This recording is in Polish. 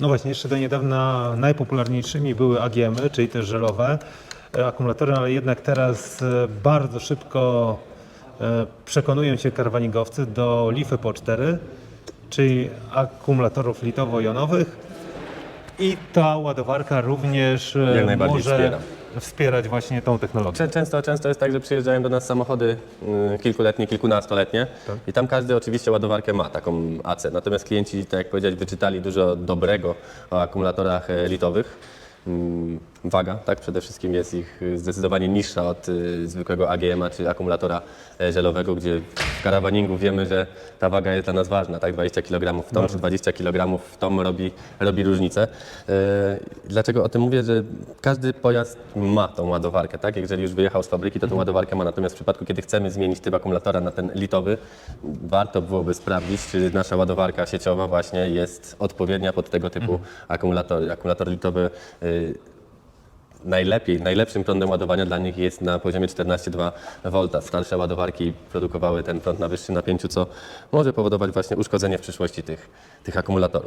No właśnie, jeszcze do niedawna najpopularniejszymi były AGM-y, czyli też żelowe e, akumulatory, ale jednak teraz e, bardzo szybko e, przekonują się karwaningowcy do lify po 4, czyli akumulatorów litowo-jonowych i ta ładowarka również Jak najbardziej może wspiera. Wspierać właśnie tą technologię. Czę- Często, często jest tak, że przyjeżdżają do nas samochody y, kilkuletnie, kilkunastoletnie i tam każdy oczywiście ładowarkę ma, taką AC. Natomiast klienci, tak jak powiedziałeś, wyczytali dużo dobrego o akumulatorach e, litowych. Mm, Waga, tak, przede wszystkim jest ich y, zdecydowanie niższa od y, zwykłego AGM-a czy akumulatora e, żelowego, gdzie w karawaningu wiemy, że ta waga jest dla nas ważna, tak, 20 kg w tom czy 20 kg w tom robi, robi różnicę. E, Dlaczego o tym mówię, że każdy pojazd ma tą ładowarkę, tak, jeżeli już wyjechał z fabryki, to tą ładowarkę ma, natomiast w przypadku, kiedy chcemy zmienić typ akumulatora na ten litowy, warto byłoby sprawdzić, czy nasza ładowarka sieciowa właśnie jest odpowiednia pod tego typu akumulatory. Akumulator litowy y, najlepiej, najlepszym prądem ładowania dla nich jest na poziomie 14,2 V. Starsze ładowarki produkowały ten prąd na wyższym napięciu, co może powodować właśnie uszkodzenie w przyszłości tych, tych akumulatorów.